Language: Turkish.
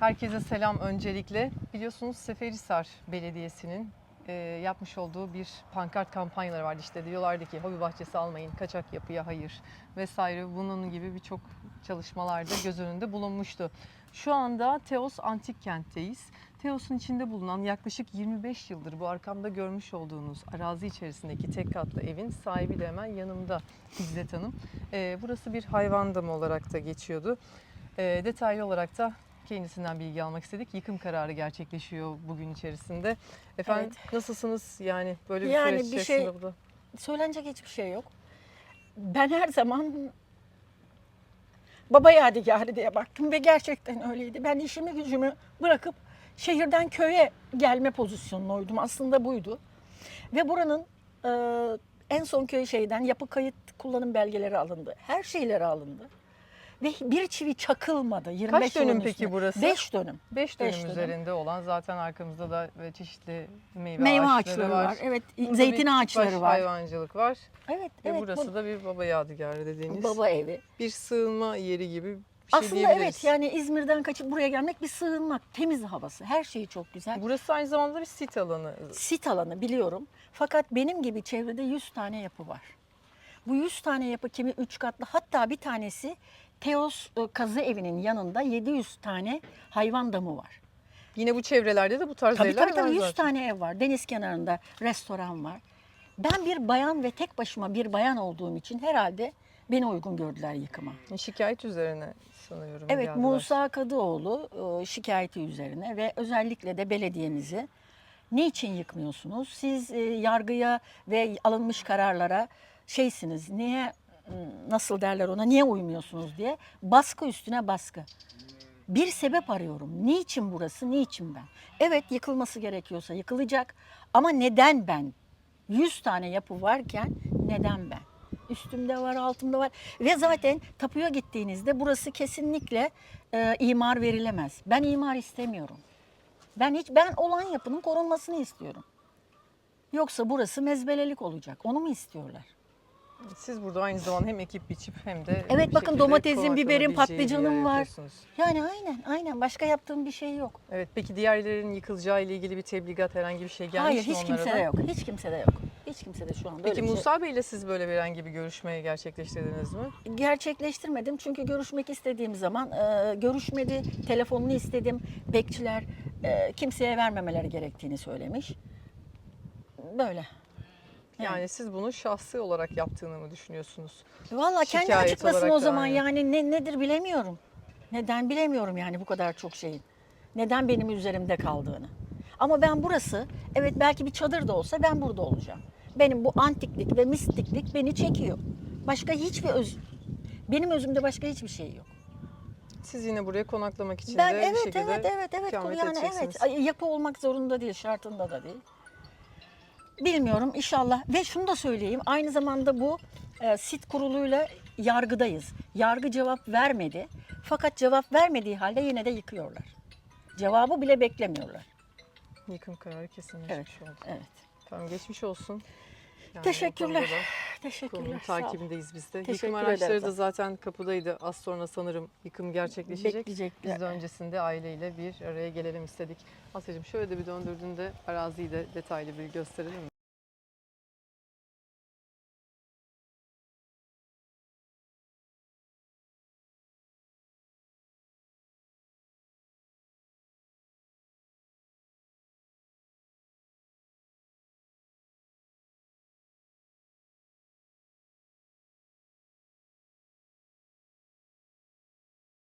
Herkese selam öncelikle. Biliyorsunuz Seferihisar Belediyesi'nin e, yapmış olduğu bir pankart kampanyaları vardı. İşte diyorlardı ki hobi bahçesi almayın, kaçak yapıya hayır vesaire. Bunun gibi birçok çalışmalarda göz önünde bulunmuştu. Şu anda Teos Antik Kent'teyiz. Teos'un içinde bulunan yaklaşık 25 yıldır bu arkamda görmüş olduğunuz arazi içerisindeki tek katlı evin sahibi de hemen yanımda İzzet Hanım. E, burası bir hayvan damı olarak da geçiyordu. E, detaylı olarak da kendisinden bilgi almak istedik. Yıkım kararı gerçekleşiyor bugün içerisinde. Efendim nasılsınız? Yani böyle bir Yani süreç bir şey- burada. Söylenecek hiçbir şey yok. Ben her zaman baba yadigarı diye baktım ve gerçekten öyleydi. Ben işimi gücümü bırakıp şehirden köye gelme pozisyonundaydım. Aslında buydu. Ve buranın e, en son köy şeyden yapı kayıt kullanım belgeleri alındı. Her şeyleri alındı. Ve bir çivi çakılmadı. 25 Kaç dönüm peki üstüne. burası? Beş dönüm. 5 dönüm beş dönüm. üzerinde olan zaten arkamızda da ve çeşitli meyve, Meyve ağaçları, ağaçları var. var. Evet, Burada zeytin ağaçları baş var. hayvancılık var. Evet, Ve evet. burası bu- da bir baba yadigarı dediğiniz baba evi. bir sığınma yeri gibi bir şey Aslında evet yani İzmir'den kaçıp buraya gelmek bir sığınmak. Temiz havası. Her şeyi çok güzel. Burası aynı zamanda bir sit alanı. Sit alanı biliyorum. Fakat benim gibi çevrede 100 tane yapı var. Bu 100 tane yapı kimi 3 katlı hatta bir tanesi Teos e, Kazı Evi'nin yanında 700 tane hayvan damı var. Yine bu çevrelerde de bu tarz Tabii evler tabii, tabii var 100 zaten. tane ev var. Deniz kenarında restoran var. Ben bir bayan ve tek başıma bir bayan olduğum için herhalde beni uygun gördüler yıkıma. Şikayet üzerine sanıyorum Evet geldiler. Musa Kadıoğlu e, şikayeti üzerine ve özellikle de belediyemizi niçin yıkmıyorsunuz? Siz e, yargıya ve alınmış kararlara şeysiniz niye nasıl derler ona niye uymuyorsunuz diye baskı üstüne baskı. Bir sebep arıyorum. Niçin burası? Niçin ben? Evet yıkılması gerekiyorsa yıkılacak ama neden ben? 100 tane yapı varken neden ben? Üstümde var, altımda var ve zaten tapuya gittiğinizde burası kesinlikle e, imar verilemez. Ben imar istemiyorum. Ben hiç ben olan yapının korunmasını istiyorum. Yoksa burası mezbelelik olacak. Onu mu istiyorlar? Siz burada aynı zamanda hem ekip biçip hem de Evet, bir bakın şekilde biberim, konaklanabileceği bir patlıcanım var. yapıyorsunuz. Yani aynen aynen başka yaptığım bir şey yok. Evet peki diğerlerinin yıkılacağı ile ilgili bir tebligat herhangi bir şey gelmiş Hayır mi hiç onlara kimse da? de yok. Hiç kimse de yok. Hiç kimse de şu anda Peki öyle bir şey- Musa Bey ile siz böyle bir herhangi bir görüşmeyi gerçekleştirdiniz mi? gerçekleştirmedim çünkü görüşmek istediğim zaman e, görüşmedi. Telefonunu istedim. Bekçiler e, kimseye vermemeleri gerektiğini söylemiş. Böyle. Yani siz bunu şahsi olarak yaptığını mı düşünüyorsunuz? Valla kendi Şikayet açıklasın olarak o zaman yani ne, nedir bilemiyorum. Neden bilemiyorum yani bu kadar çok şeyin. Neden benim üzerimde kaldığını. Ama ben burası evet belki bir çadır da olsa ben burada olacağım. Benim bu antiklik ve mistiklik beni çekiyor. Başka hiçbir öz benim özümde başka hiçbir şey yok. Siz yine buraya konaklamak için Ben de bir evet şekilde evet evet evet ikamet yani edeceksiniz. evet yapı olmak zorunda değil şartında da değil. Bilmiyorum inşallah ve şunu da söyleyeyim aynı zamanda bu e, sit kuruluyla yargıdayız. Yargı cevap vermedi fakat cevap vermediği halde yine de yıkıyorlar. Cevabı bile beklemiyorlar. Yıkım kararı kesinleşmiş oldu. Evet. Tamam geçmiş olsun. Yani Teşekkürler. Teşekkürler. Konunun takibindeyiz biz de. Teşekkür yıkım araçları ederim. da zaten kapıdaydı. Az sonra sanırım yıkım gerçekleşecek. Bekleyecekler. Biz de öncesinde aileyle bir araya gelelim istedik. Asya'cığım şöyle de bir döndürdüğünde araziyi de detaylı bir gösterelim mi?